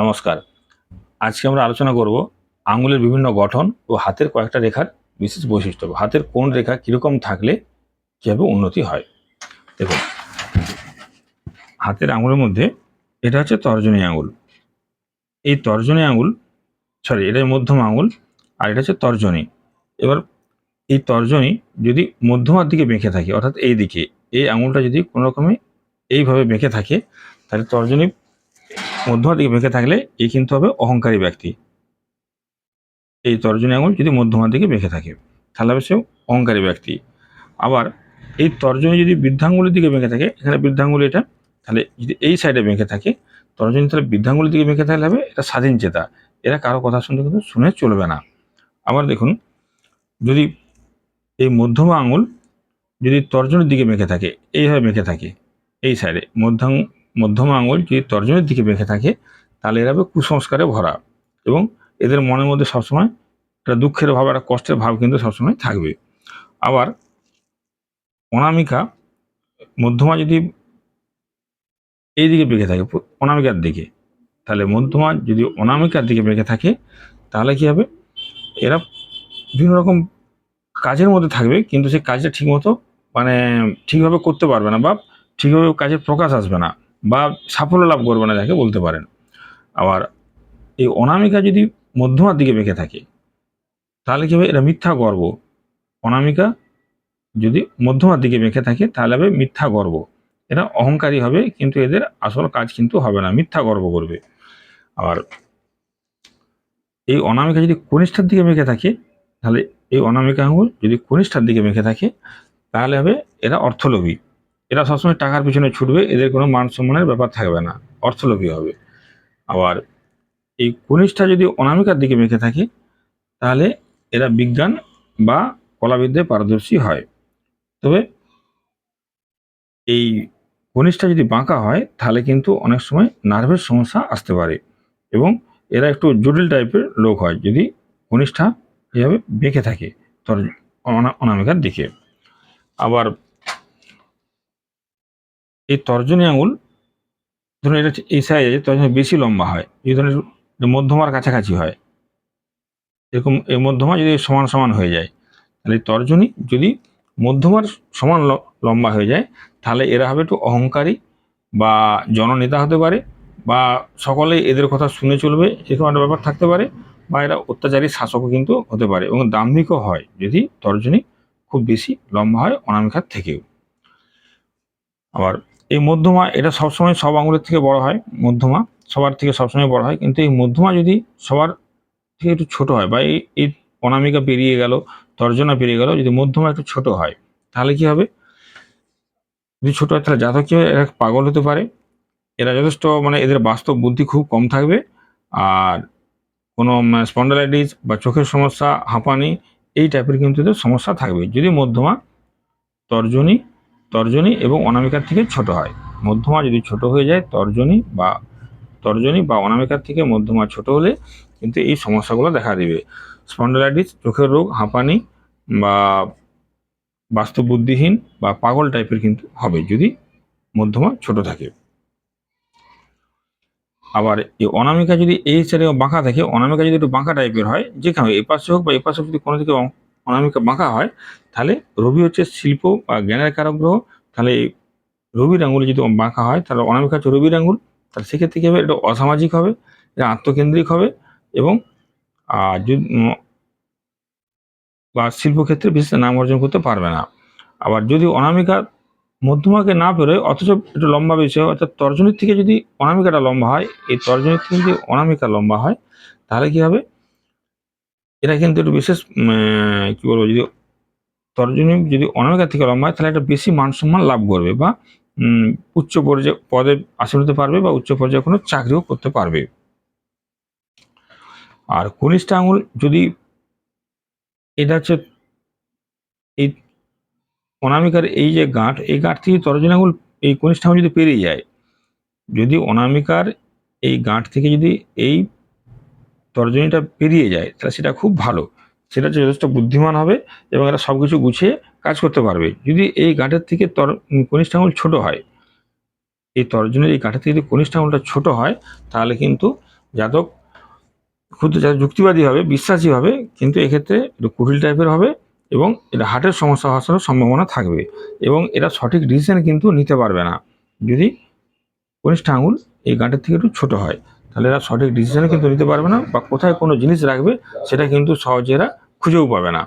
নমস্কার। আজকে আমরা আলোচনা করব আঙুলের বিভিন্ন গঠন ও হাতের কয়েকটা রেখার বিশেষ বৈশিষ্ট্য। হাতের কোন রেখা কীরকম থাকলে কীভাবে উন্নতি হয়? দেখুন, হাতের আঙুলের মধ্যে এটা হচ্ছে তর্জনী আঙুল এই তর্জনী আঙুল সরি এটা মধ্যম আঙুল আর এটা হচ্ছে তর্জনী। এবার এই তর্জনী যদি মধ্যমার দিকে বেঁকে থাকে, অর্থাৎ এই দিকে, এই আঙুলটা যদি কোনো রকমে এইভাবে বেঁকে থাকে, তাহলে তর্জনী মধ্যমার দিকে বেঁকে থাকলে এই কিন্তু হবে অহংকারী ব্যক্তি। এই তর্জনী আঙুল যদি মধ্যমার দিকে বেঁকে থাকে, তাহলে হবে সে অহংকারী ব্যক্তি। আবার এই তর্জনী যদি বৃদ্ধাঙ্গুলের দিকে বেঁকে থাকে, এখানে বৃদ্ধাঙ্গুল এটা, তাহলে যদি এই সাইডে বেঁকে থাকে, তর্জনী তাহলে বৃদ্ধাঙ্গুলের দিকে বেঁকে থাকলে হবে এটা স্বাধীন চেতা। এরা কারও কথা শুনতে কিন্তু শুনে চলবে না। আবার দেখুন, যদি এই মধ্যমা আঙুল যদি তর্জনের দিকে বেঁকে থাকে, এইভাবে বেঁকে থাকে, এই সাইডে মধ্যাং মধ্যমা আঙুল যদি তর্জনের দিকে বেঁকে থাকে, তাহলে এরা হবে কুসংস্কারে ভরা। এবং এদের মনের মধ্যে সবসময় একটা দুঃখের ভাব, একটা কষ্টের ভাব কিন্তু সবসময় থাকবে। আবার অনামিকা, মধ্যমা যদি এই দিকে বেঁকে থাকে অনামিকার দিকে, তাহলে মধ্যমা যদি অনামিকার দিকে বেঁকে থাকে, তাহলে কি হবে? এরা বিভিন্ন রকম কাজের মধ্যে থাকবে, কিন্তু সেই কাজটা ঠিকমতো মানে ঠিকভাবে করতে পারবে না বা ঠিকভাবে কাজের প্রকাশ আসবে না। বা সাফল্য লাভ করবে না যাকে বলতে পারেন। আবার এই অনামিকা যদি মধ্যমার দিকে বেঁকে থাকে, তাহলে কি হবে? এটা মিথ্যা গর্ব। অনামিকা যদি মধ্যমার দিকে বেঁকে থাকে, তাহলে হবে মিথ্যা গর্ব। এরা অহংকারী হবে, কিন্তু এদের আসল কাজ কিন্তু হবে না, মিথ্যা গর্ব করবে। আবার এই অনামিকা যদি কনিষ্ঠার দিকে বেঁকে থাকে, তাহলে এই অনামিকা আঙুল যদি কনিষ্ঠার দিকে বেঁকে থাকে, তাহলে হবে এরা অর্থলোভী। এরা সবসময় টাকার পিছনে ছুটবে, এদের কোনো মান সম্মানের ব্যাপার থাকবে না, অর্থলোভী হবে। আবার এই কনিষ্ঠা যদি অনামিকার দিকে বেঁকে থাকে, তাহলে এরা বিজ্ঞান বা কলাবিদ্যায় পারদর্শী হয়। তবে এই কনিষ্ঠা যদি বাঁকা হয়, তাহলে কিন্তু অনেক সময় নার্ভের সমস্যা আসতে পারে এবং এরা একটু জটিল টাইপের লোক হয় যদি কনিষ্ঠা এভাবে বেঁকে থাকে তর- অনা- অনামিকার দিকে। আবার এই তর্জনী আঙুল, ধরুন এটা এই সাইজে তর্জনী বেশি লম্বা হয়। এই ধরনের মধ্যমার কাছাকাছি হয়, এরকম এই মধ্যমা যদি সমান সমান হয়ে যায়, তাহলে তর্জনী যদি মধ্যমার সমান লম্বা হয়ে যায়, তাহলে এরা হবে একটু অহংকারী বা জননেতা হতে পারে বা সকলে এদের কথা শুনে চলবে, এরকম একটা ব্যাপার থাকতে পারে বা এরা অত্যাচারী শাসকও কিন্তু হতে পারে এবং দাম্ভিকও হয় যদি তর্জনী খুব বেশি লম্বা হয় অনামিকার থেকেও। আবার এই মধ্যমা, এটা সবসময় সব আঙুলের থেকে বড় হয়, মধ্যমা। সবার থেকে সবসময় বড় হয়। কিন্তু এই মধ্যমা যদি সবার থেকে একটু ছোট হয় বা এই অনামিকা পেরিয়ে গেল, তর্জনা পেরিয়ে গেল, যদি মধ্যমা একটু ছোট হয়, তাহলে কি হবে? যদি ছোট হয়, তাহলে জাতক কি হবে? এরা পাগল হতে পারে। এরা যথেষ্ট মানে এদের বাস্তব বুদ্ধি খুব কম থাকবে। আর কোনো স্পন্ডালাইটিস বা চোখের সমস্যা, হাঁপানি, এই টাইপের কিন্তু এদের সমস্যা থাকবে। যদি মধ্যমা, তর্জনী তর্জনী এবং অনামিকার থেকে ছোট হয়। মধ্যমা যদি ছোট হয়ে যায়, তর্জনী বা তর্জনী বা অনামিকার থেকে মধ্যমা ছোট হলে কিন্তু এই সমস্যাগুলো দেখা দেবে। স্পন্ডালাইটিস, চোখের রোগ, হাঁপানি বা বাস্তব বুদ্ধিহীন বা পাগল টাইপের কিন্তু হবে যদি মধ্যমা ছোট থাকে। আবার এই অনামিকা যদি এই সাইডে বাঁকা থাকে, অনামিকা যদি একটু বাঁকা টাইপের হয়, যেখানে এই পাশে হোক বা এপাশে যদি কোনো অ- অনামিকা বাঁকা হয়, তাহলে রবি হচ্ছে শিল্প বা জ্ঞানের কারক গ্রহ তাহলে রবির আঙুল যদি বাঁকা হয়, তাহলে অনামিকা হচ্ছে রবির আঙুল তাহলে সেক্ষেত্রে কী হবে? এটা অসামাজিক হবে, এটা আত্মকেন্দ্রিক হবে এবং বা শিল্পক্ষেত্রে বিশেষ নাম অর্জন করতে পারবে না। আবার যদি অনামিকা মধ্যমাকে না পেরোয় অথচ একটু লম্বা বেশি হয়, অর্থাৎ তর্জনীর থেকে যদি অনামিকাটা লম্বা হয়, এই তর্জনীর থেকে যদি অনামিকা লম্বা হয়, তাহলে কি হবে? এরা কিন্তু একটু বিশেষ কি বলব, যদি তর্জনী যদি অনামিকা থেকে লম্বা হয়, তাহলে একটা বেশি মান সম্মান লাভ করবে বা উচ্চ পর্যায়ে পদে আসীন হতে পারবে বা উচ্চ পর্যায়ে কোনো চাকরিও করতে পারবে। আর কনিষ্ঠ আঙুল যদি এটা হচ্ছে, এই অনামিকার এই যে গাঁট, এই গাঁট থেকে তর্জনী আঙুল, এই কনিষ্ঠ আঙুল যদি পেরিয়ে যায়, যদি অনামিকার এই গাঁট থেকে যদি এই তর্জনীটা পেরিয়ে যায়, তাহলে সেটা খুব ভালো। সেটা যথেষ্ট বুদ্ধিমান হবে এবং এরা সব কিছু গুছিয়ে কাজ করতে পারবে। যদি এই গাঁটের থেকে তর কনিষ্ঠ আঙুল ছোট হয়, এই তর্জনীর এই গাঁটের থেকে যদি কনিষ্ঠ আঙুলটা ছোট হয়, তাহলে কিন্তু জাতক ক্ষুদ্র জাতক যুক্তিবাদী হবে, বিশ্বাসী হবে, কিন্তু এক্ষেত্রে একটু কুটিল টাইপের হবে এবং এটা হার্টের সমস্যা হওয়ার সম্ভাবনা থাকবে এবং এরা সঠিক ডিসিশন কিন্তু নিতে পারবে না। যদি কনিষ্ঠ আঙুল এই গাঁটের থেকে একটু ছোট হয় তাহলে এরা সঠিক ডিসিশন কিন্তু নিতে পারবে না বা কোথায় কোনো জিনিস রাখবে সেটা কিন্তু সহজে এরা খুঁজেও পাবে না।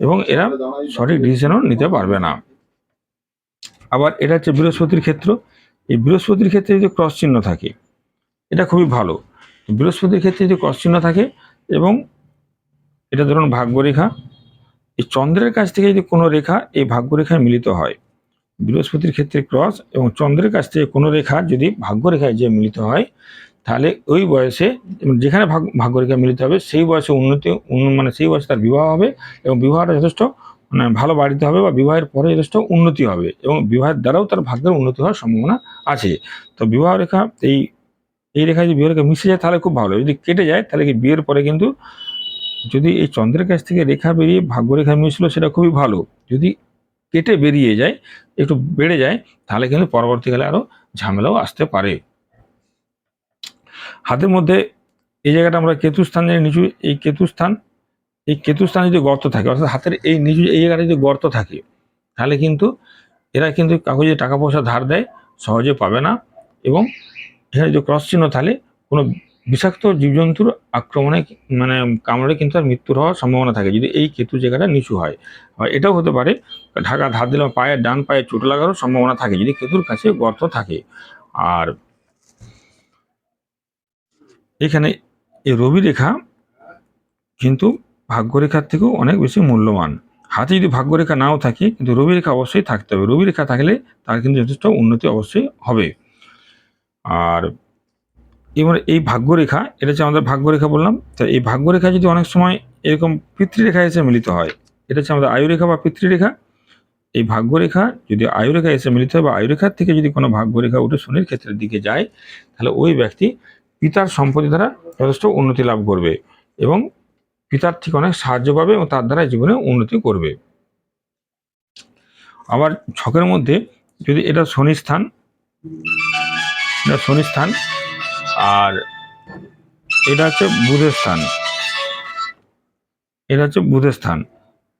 এবং এরা সঠিক ডিসিশনও নিতে পারবে না। আবার এটা হচ্ছে বৃহস্পতির ক্ষেত্র। এই বৃহস্পতির ক্ষেত্রে যদি ক্রস চিহ্ন থাকে, এটা খুবই ভালো। বৃহস্পতির ক্ষেত্রে যদি ক্রস চিহ্ন থাকে এবং এটা ধরুন ভাগ্যরেখা, এই চন্দ্রের কাছ থেকে যদি কোনো রেখা এই ভাগ্যরেখায় মিলিত হয়, বৃহস্পতির ক্ষেত্রে ক্রস এবং চন্দ্রের কাছ থেকে কোনো রেখা যদি ভাগ্যরেখায় যে মিলিত হয় তাহলে ওই বয়সে যেখানে ভাগ, ভাগ্যরেখা মিলিত হবে, সেই বয়সে উন্নতি উন্ন- মানে সেই বয়সে তার বিবাহ হবে এবং বিবাহটা যথেষ্ট মানে ভালো বাড়িতে হবে বা বিবাহের পরে যথেষ্ট উন্নতি হবে এবং বিবাহের দ্বারাও তার ভাগ্যের উন্নতি হওয়ার সম্ভাবনা আছে। তো বিবাহ রেখা, এই এই রেখায় যদি বিবাহ রেখা মিশে যায় তাহলে খুব ভালো। যদি কেটে যায় তাহলে কি বিয়ের পরে কিন্তু যদি এই চন্দ্রের কাছ থেকে রেখা বেরিয়ে ভাগ্যরেখা মিশলো সেটা খুবই ভালো। যদি কেটে বেরিয়ে যায়, একটু বেড়ে যায় তাহলে কিন্তু পরবর্তীকালে আরও ঝামেলাও আসতে পারে। হাতের মধ্যে এই জায়গাটা আমরা কেতু স্থান জানি, নিচু এই কেতু স্থান এই কেতু স্থানে যদি গর্ত থাকে, অর্থাৎ হাতের এই নিচু এই জায়গাটা যদি গর্ত থাকে, তাহলে কিন্তু এরা কিন্তু কাউকে যদি টাকা পয়সা ধার দেয় সহজে পাবে না এবং এখানে যদি ক্রস চিহ্ন তাহলে কোনো বিষাক্ত জীবজন্তুর আক্রমণে মানে কামড়ে কিন্তু আর মৃত্যুর হওয়ার সম্ভাবনা থাকে যদি এই কেতু জায়গাটা নিচু হয়। এটাও হতে পারে, ঢাকা ধার দিলে পায়ের ডান পায়ে চোট লাগারও সম্ভাবনা থাকে যদি কেতুর কাছে গর্ত থাকে। আর এখানে এই রবি রেখা কিন্তু ভাগ্যরেখার থেকেও অনেক বেশি মূল্যবান। হাতে যদি ভাগ্যরেখা নাও থাকে, কিন্তু রবি রেখা অবশ্যই থাকতে হবে। রবি রেখা থাকলে তার কিন্তু যথেষ্ট উন্নতি অবশ্যই হবে। আর এবার এই ভাগ্যরেখা, এটা হচ্ছে আমাদের ভাগ্যরেখা বললাম। তো এই ভাগ্যরেখা যদি অনেক সময় এরকম পিতৃরেখা এসে মিলিত হয়, এটা হচ্ছে আমাদের আয়ুরেখা বা পিতৃরেখা। এই ভাগ্যরেখা যদি আয়ুরেখা এসে মিলিত হয় বা আয়ুরেখার থেকে যদি কোনো ভাগ্যরেখা উঠে শনির ক্ষেত্রের দিকে যায়, তাহলে ওই ব্যক্তি পিতার সম্পত্তি দ্বারা যথেষ্ট উন্নতি লাভ করবে এবং পিতার থেকে অনেক সাহায্য পাবে এবং তার দ্বারা জীবনে উন্নতি করবে। আবার ছকের মধ্যে যদি এটা শনি স্থান, এটা শনি স্থান আর এটা হচ্ছে বুধের স্থান। এটা হচ্ছে বুধের স্থান।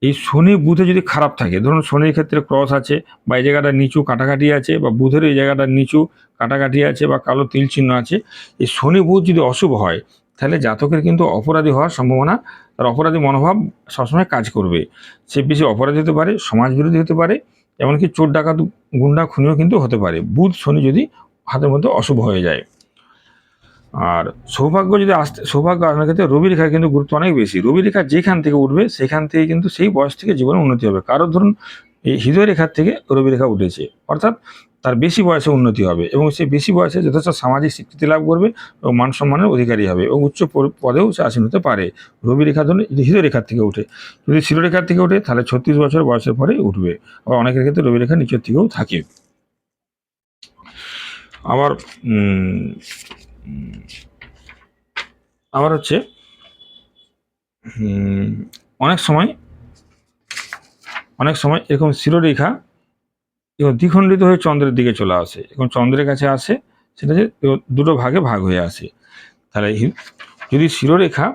এই শনি বুধে যদি খারাপ থাকে, ধরুন শনির ক্ষেত্রে ক্রস আছে বা এই জায়গাটা নিচু কাটাকাটি আছে বা বুধের এই জায়গাটা নিচু কাটাকাটি আছে বা কালো তিল চিহ্ন আছে, এই শনি বুধ যদি অশুভ হয়, তাহলে জাতকের কিন্তু অপরাধী হওয়ার সম্ভাবনা, তার অপরাধী মনোভাব সবসময় কাজ করবে। সে বেশি অপরাধী হতে পারে সমাজ বিরোধী হতে পারে, এমনকি চোর ডাকাত, গুন্ডা, খুনিও কিন্তু হতে পারে। বুধ, শনি যদি হাতের মধ্যে অশুভ হয়ে যায়। আর সৌভাগ্য যদি আসতে, সৌভাগ্য আসার ক্ষেত্রে রবি রেখার কিন্তু গুরুত্ব অনেক বেশি। রবি রেখা যেখান থেকে উঠবে, সেখান থেকে কিন্তু সেই বয়স থেকে জীবনে উন্নতি হবে। কারও ধরুন, এই হৃদয় রেখার থেকে রবি রেখা উঠেছে, অর্থাৎ তার বেশি বয়সে উন্নতি হবে এবং সে বেশি বয়সে যথেষ্ট সামাজিক স্বীকৃতি লাভ করবে এবং মান সম্মানের অধিকারী হবে এবং উচ্চ পদেও সে আসীন হতে পারে। রবি রেখা ধরুন হৃদয় রেখার থেকে উঠে, যদি শিরোরেখার থেকে উঠে, তাহলে ছত্রিশ বছর বয়সের পরে উঠবে। আবার অনেকের ক্ষেত্রে রবি রেখা নিচের থেকেও থাকে। আবার আবার হচ্ছে অনেক সময় অনেক সময় এরকম শিরোরেখা এবং দ্বিখণ্ডিত হয়ে চন্দ্রের দিকে চলে আসে। এবং চন্দ্রের কাছে আসে, সেটা যে দুটো ভাগে ভাগ হয়ে আসে। তাহলে যদি শিরোরেখা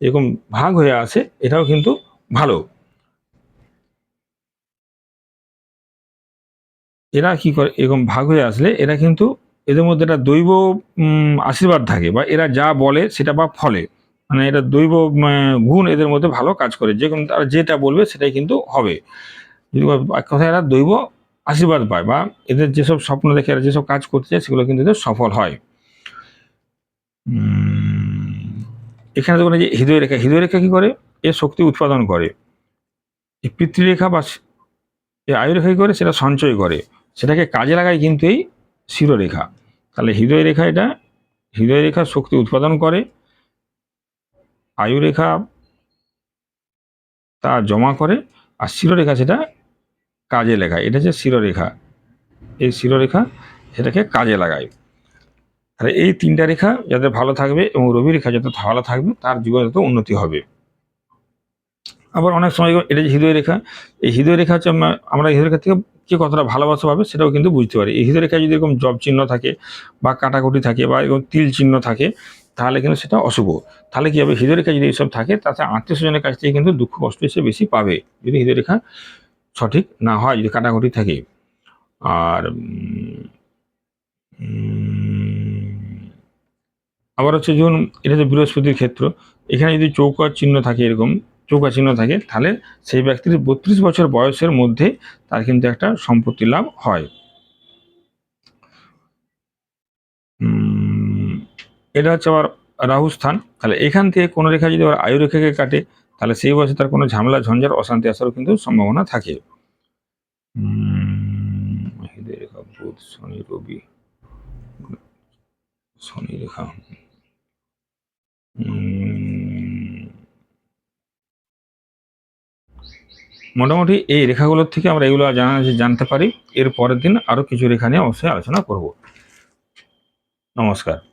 এরকম ভাগ হয়ে আসে, এটাও কিন্তু ভালো। এরা কি করে, এরকম ভাগ হয়ে আসলে এরা কিন্তু এদের মধ্যে একটা দৈব আশীর্বাদ থাকে বা এরা যা বলে সেটা বা ফলে। মানে এটা দৈব গুণ এদের মধ্যে ভালো কাজ করে। যে কোনো, তারা যেটা বলবে সেটাই কিন্তু হবে। কথায় এরা দৈব আশীর্বাদ পায় বা এদের যেসব স্বপ্ন দেখে এরা যেসব কাজ করতে চায় সেগুলো কিন্তু এদের সফল হয়। এখানে এই যে হৃদয় রেখা হৃদয় রেখা কি করে? এ শক্তি উৎপাদন করে। এই পিতৃরেখা বা এই আয়ুরেখা কী করে? সেটা সঞ্চয় করে। সেটাকে কাজে লাগায় কিন্তু এই শিরোরেখা। তাহলে হৃদয় রেখা এটা, হৃদয় রেখা শক্তি উৎপাদন করে, আয়ুরেখা তা জমা করে, আর শিরোরেখা সেটা কাজে লেখায় এটা হচ্ছে শিরোরেখা। এই শিরোরেখা সেটাকে কাজে লাগায়। তাহলে এই তিনটা রেখা যাতে ভালো থাকবে এবং রবি রেখা যাতে ভালো থাকবে, তার জীবনে তত উন্নতি হবে। আবার অনেক সময় এটা যে হৃদয় রেখা, এই হৃদয় রেখা হচ্ছে আমরা হৃদয় রেখা থেকে কে কতটা ভালোবাসা পাবে সেটাও কিন্তু বুঝতে পারি। এই হৃদয় রেখায় যদি এরকম জব চিহ্ন থাকে বা কাটাকুটি থাকে বা এরকম তিল চিহ্ন থাকে, তাহলে কিন্তু সেটা অশুভ। তাহলে কি হবে? হৃদয় রেখা যদি এইসব থাকে, তাতে আত্মীয় স্বজনের কাছ থেকে কিন্তু দুঃখ, কষ্ট এসে বেশি পাবে। যদি হৃদয় রেখা সঠিক না হয়, যদি কাটাকুটি থাকে। আর আবার হচ্ছে যখন এটা যে বৃহস্পতির ক্ষেত্র। এখানে যদি চৌকার চিহ্ন থাকে এরকম চিহ্ন থাকে, তাহলে সেই ব্যক্তির বত্রিশ বছর বয়সের মধ্যে তার কিন্তু একটা সম্পত্তি লাভ হয়। এটা হচ্ছে আবার রাহু স্থান। তাহলে এখান থেকে কোনো রেখা যদি আবার আয়ু রেখাকে কাটে, তাহলে সেই বয়সে তার কোনো ঝামেলা, ঝঞ্ঝার, অশান্তি আসারও কিন্তু সম্ভাবনা থাকে। শনি, রবি, শনি, রেখা। মোটামুটি এই রেখাগুলোর থেকে আমরা এগুলো জানা জানতে পারি। এর পরের দিন আরও কিছু রেখা নিয়ে অবশ্যই আলোচনা করব। নমস্কার।